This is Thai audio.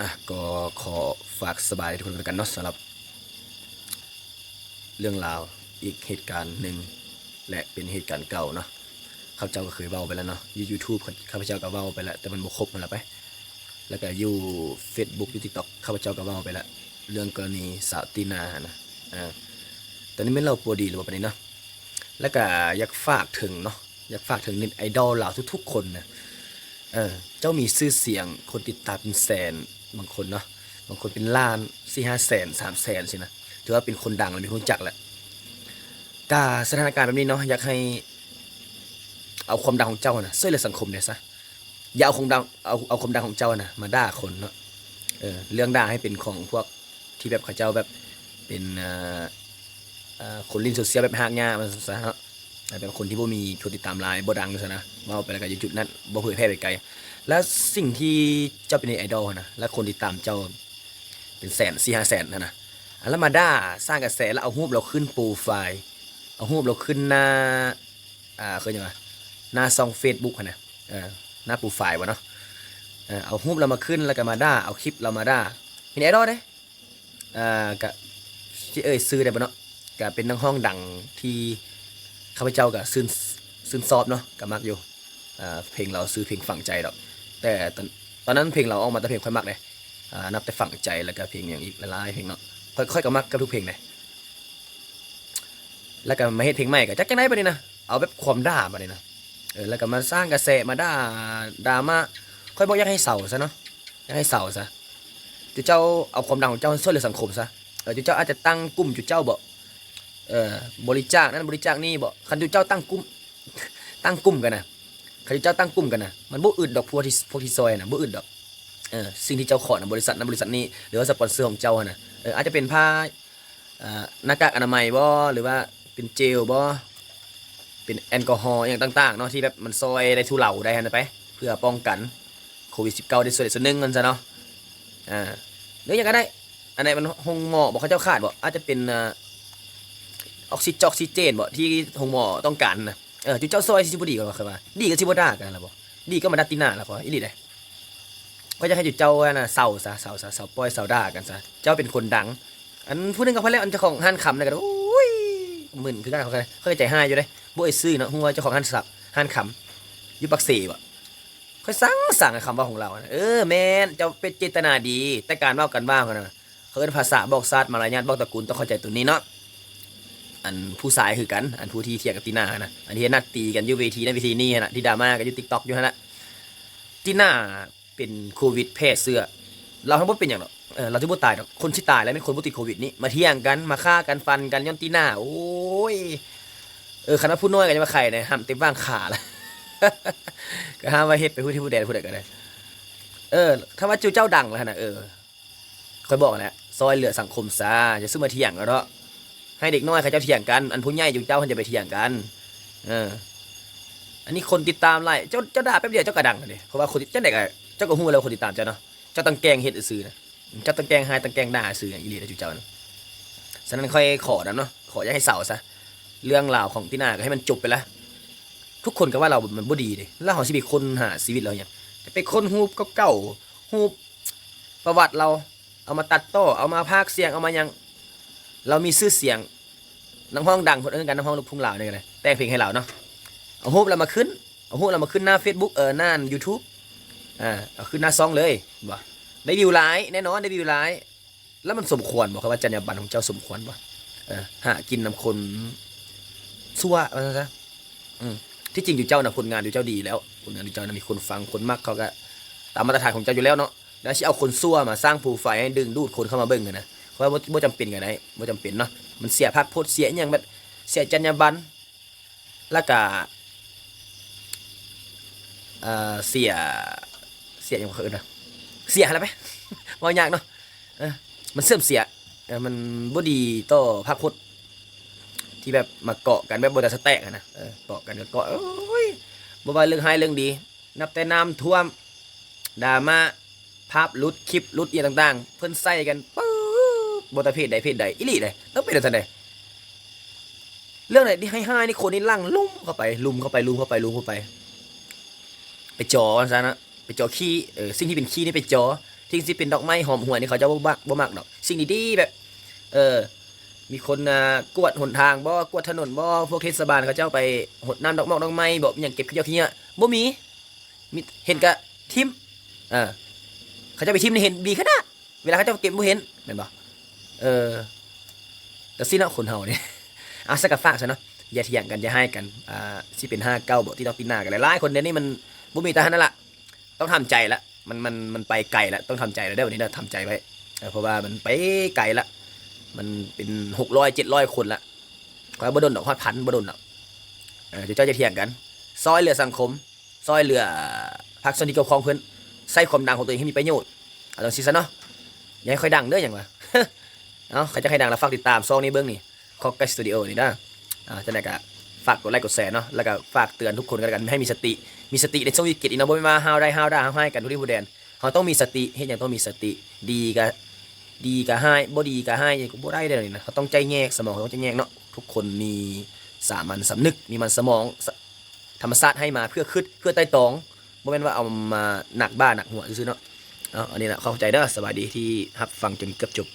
อะก็ขอฝากสบายทุกคนด้วกันเนาะสำหรับ เรื่องราวอีกเหตุการณ์หนึ่งและเป็นเหตุการณ์เก่าเนาะข้าพเจ้าก็เคยเว้าไปแล้วเนาะยูยูทูบข้าพเจ้าก็เว้าไปแล้วแต่มันบ่ครบมันละไป แล้วก็ยู่ Facebook อยู่ TikTok ข้าพเจ้าก็เว้าไปแล้วเรื่องกรณีสาวตีนานะอ่าตอนนี้ไม่นเราปัวดีหรือว่าปานนี้เนาะแล้วก็อยากฝากถึงเนาะอยากฝากถึงเน็ตไอดอลเหล่าทุกๆคนนะเออเจ้ามีชื่อเสียงคนติดตามเป็นแสน บางคนเนาะบางคนเป็นล้านสี่ห้าแสนสามแสนสินะถือว่าเป็นคนดังและเป็นคนจักแหละกาสถานการณ์แบบนี้เนาะอยากให้เอาความดังของเจ้านะช่วยเหลือสังคมเนี่ยซะอย่าเอาความดังเอาเอาความดังของเจ้านะมาด่าคนเนาะเออเรื่องด่าให้เป็นของพวกที่แบบเขาเจ้าแบบเป็นคนลินโซเชียลแบบหากง่ามันซะเนาะเป็นคนที่บ่มีคนติดตามหลายบ่ดังซะนะเว่าไปแล้วก็อยู่จุดนั้นบ่เผยแพร่ไปไกล แล้วสิ่งที่เจ้าเป็นไอดอลนะและคนติดตามเจ้าเป็นแสนสี่ห้าแสนนะนะอะแล้วมาด่าสร้างกระแสแล้วเอารูปเราขึ้นโปรไฟล์เอารูปเราขึ้นหน้าอ่าคือยังไงหน้าซองเฟซบุ๊กนะเออหน้าโปรไฟล์วะเนาะเอารูปเรามาขึ้นแล้วก็มาด่าเอาคลิปเรามาด่าเป็นไอดอลเด้อ่าก็ที่เอ่ยซื้อได้ปะเนาะก็เป็นนักห้องดังที่ข้าพเจ้าก็ซื่นซื่นซอบเนาะก็มักอยู่อ่าเพลงเราซื้อเพลงฝังใจดอก แต่ตอนนั้นเพลงเราออกมาแต่เพลงค่อยมักเลยอ่านับแต่ฝังใจแล้วก็เพลงอย่างอีกหลายๆเพลงเนาะค่อยค่อยก็มักกับทุกเพลงเลยแล้วก็มาเฮ็ดเพลงใหม่ก็จักจังได๋บัดนี้นะเอาแบบความด่าบัดนี้นะเออแล้วก็มาสร้างกระแสมาด่าดราม่าค่อยบอกอยากให้เศร้าซะเนาะอยากให้เศร้าซะจุเจ้าเอาความดังของเจ้าช่วยเหลือสังคมซะเออจุเจ้าอาจจะตั้งกลุ่มจุเจ้าบ่เออบริจาคนั้นบริจาคนี่บ่คันอยู่เจ้าตั้งกลุ่มตั้งกลุ่มกันนะ คันอยู่เจ้าตั้งกลุ่มกันนะมันบ่อึดดอกพวกที่พวกที่ซอยนะบ่อึดดอกเออสิ่งที่เจ้าขอนะบริษัทนั้นบริษัทนี้หรือว่าสปอนเซอร์ของเจ้านะเอออาจจะเป็นผ้าหน้ากากอนามัยบ่หรือว่าเป็นเจลบ่เป็นแอลกอฮอล์อย่างต่างๆเนาะที่แบบมันซอยได้ทุเลาได้นะไป เพื่อป้องกันโควิด 19 ได้ส่วนใดส่วนหนึ่งกันซะเนาะอ่าหรืออย่างก็ได้อันไหนมันหงหมอบอกเขาเจ้าขาดบ่อาจจะเป็นออกซิจออกซิเจนบ่ที่หงหมอต้องการนะ เออจุเจ้าซอยสิบ่ดีกว่าครับว่าดีก็สิบ่ด่ากันล่ะบ่ดีก็มาดัดติหน้าล่ะพออีหลีเด้ก็จะให้จุดเจ้าน่ะเศร้าซะเศร้าซะเศร้าปล่อยเศร้าด่ากันซะเจ้าเป็นคนดัง อันผู้นึงก็พอแล้วอันเจ้าของห้านคำนั่นก็โอ้ยมึนคือกันเขาเคยเคยใจห้าอยู่เด้บ่ไอ้ซื้อเนาะฮู้ว่าเจ้าของห้านสับห้านคำอยู่ปักเสบ่ค่อยสั่งสั่งคำว่าของเราเออแม่นเจ้าเป็นเจตนาดี แต่การเว้ากันบ้างกันนะเขาเอิ้นภาษาบอกศาสตร์มารยาทบอกตระกูลต้องเข้าใจตัวนี้เนาะ อันผู้สายคือกัน อันผู้ที่เถียงกับตีน่านะอันที่นัดตีกันอยู่เวทีนั่นเวทีนี่นะที่ดราม่ากันอยู่ติ๊กต็อกอยู่ฮะนะตีน่าเป็นโควิดแพร่เสื้อ เราทั้งหมดเป็นอย่างหรอกเออเราที่บ่ตายหรอกคนที่ตายแล้วเป็นคนบ่ติดโควิดนี่มาเที่ยงกันมาฆ่ากันฟันกันย้อนตีน่าโอ้ยเออคณะผู้น้อยกันจะมาใครเนี่ยห้ามเต็มบ้างขาละก็ห้ามว่าเฮ็ดไปพูดที่ผู้แดนผู้ใดก็ได้เออ ถ้าว่าจูเจ้าดังแล้วนะเออคอยบอกนะซอยเหลือสังคมซะจะซื้อมาเที่ยงก็เนาะ ให้เด็กน้อยเขาเจ้าเถียงกัน อันผู้ใหญ่อยู่เจ้าเขาจะไปเถียงกัน เออ อันนี้คนติดตามไล่เจ้าเจ้าด่าแป๊บเดียวเจ้ากระดังเลยเพราะว่าคนเจ้าเด็กอะเจ้าก็หู้แล้วคนติดตามเจ้าเนาะ เจ้าตังแกงเฮ็ดซื่อนะ เจ้าตังแกงหายตังแกงด่าซื่ออย่างอีหลีนะจุเจ้านะฉะนั้นค่อยขอนะเนาะ ขออย่าให้เศร้าซะ เรื่องราวของที่หน้าก็ให้มันจบไปละ ทุกคนก็ว่าเรา มันบ่ดีเลยแล้วเราสิเป็นคนหาชีวิตเราอย่างจะไปคนฮูบเก่าๆฮูบประวัติเรา เอามาตัดต่อ เอามาพากเสียง เอามายัง เรามีชื่อเสียงนักห้องดังคนอื่นกันนักห้องลูกทุ่งลาวนี่กันเลยแต่งเพลงให้เราเนาะเอารูปเรามาขึ้นเอารูปเรามาขึ้นหน้า Facebook เออหน้า YouTube อ่าเอาขึ้นหน้าซองเลยบ่ได้วิวไลน์แน่นอนได้วิวไลน์แล้วมันสมควรบอกครับว่าจรรยาบรรณของเจ้าสมควรบ่เออหากินนำคนชั่วว่าซะอืมที่จริงอยู่เจ้าน่ะผลงานอยู่เจ้าดีแล้วผลงานอยู่เจ้านะมีคนฟังคนมักเขาก็ตามมาตรฐานของเจ้าอยู่แล้วเนาะแล้วสิเอาคนซั่วมาสร้างโปรไฟล์ให้ดึงดูดคนเข้ามาเบิ่งกันนะ ว่าบ่บ่จำเป็นกันได้บ่จำเป็นเนาะมันเสียภาพพจน์เสียอย่างแบบเสียจรรยาบรรณแล้วก็เอ่อเสียเสียอย่างเขาเอิ้นะเสียอะไรไปว่ายากเนาะมันเสื่อมเสียมันบ่ดีต่อภาพพจน์ที่แบบมาเกาะกันแบบบ่ได้สแต็กนะเกาะกันก็เกาะโอ้ยบ่ว่าเรื่องให้เรื่องดี นับแต่น้ำท่วมดราม่าภาพลุดคลิปลุดอียต่างๆ เพิ่นใส่กันป บบทเพศใดเพศใดอีหลีใดต้องเป็นอะไรใดเรื่องไหนที่ให้ห้านี่คนนี่ลั่งลุ่มเข้าไปลุมเข้าไปลุมเข้าไปลุมเข้าไป ไปจอซะนะไปจอขี้เออสิ่งที่เป็นขี้นี่ไปจอทิ้งสิเป็นดอกไม้หอมหวนนี่เขาจะบ่มักบ่มักดอก สิ่งดีๆแบบ เออ มีคนกวดหนทางบ่กวดถนนบ่พวกเทศบาลเขาเจ้าไปหดน้ำดอกมอกดอกไม้บ่มีหยังเก็บขยะขี้เนี่ยบ่มีมีเห็นกะทิมเออเขาเจะไปทิมนี่เห็นดีขนาดเวลาเขาเจะเก็บบ่เห็นแม่นบ่ เออแต่สิเนาะคนเฮานี่เอาสักกะฝากซะเนาะอย่าเถียงกันอย่าให้กันอ่าสิเป็น5 9บ่ที่ต้องปีหน้ากันหลายๆคนเดี๋ยวนี้มันบ่มีแต่หันนั่นละต้องทำใจละมันมันมันไปไกลละต้องทำใจแล้วเด้วันนี้เราทำใจไว้เพราะว่ามันไปไกลละมันเป็นหกร้อยเจ็ดร้อยคนละคอยบดนดอกฮอดพันบดนดอกเออเดี๋ยวเจ้าจะเถียงกัน ซอยเหลือสังคม ซอยเหลือพักส่วนที่เกี่ยวข้องเพื่อนใส่ความดังของตัวเองให้มีประโยชน์เอาตรงซีซะเนาะอย่าให้ค่อยดังเด้ออย่างวะ เอาใครจะให้ดังแล้วฝากติดตามซองนี้เบิ้องนี่คอกไกสตูดิโอนี่นะอ่าจะไหนก็ฝากกดไลค์กดแชร์เนาะแล้วก็ฝากเตือนทุกคนกันกันให้มีสติมีสติในช่วงวิกฤตอีกนะบ่แม่มาฮาวได้ฮาวได้ฮาวให้กันทุกที่ผู้แดนเขาต้องมีสติเฮ็ดหยังต้องมีสติดีก็ดีก็ให้บ่ดีก็ให้ก็บ่ได้เด้อนี่นะเขาต้องใจแยกสมองเขาต้องใจแยกเนาะทุกคนมีสามัญสำนึกมีมันสมองธรรมชาติให้มาเพื่อคิดเพื่อไต่ตรองบ่แม่นว่าเอามาหนักบ้าหนักหัวซื่อๆเนาะเอาอันนี้นะเข้าใจเด้อสบายดีที่รับฟังจนเกือบจบ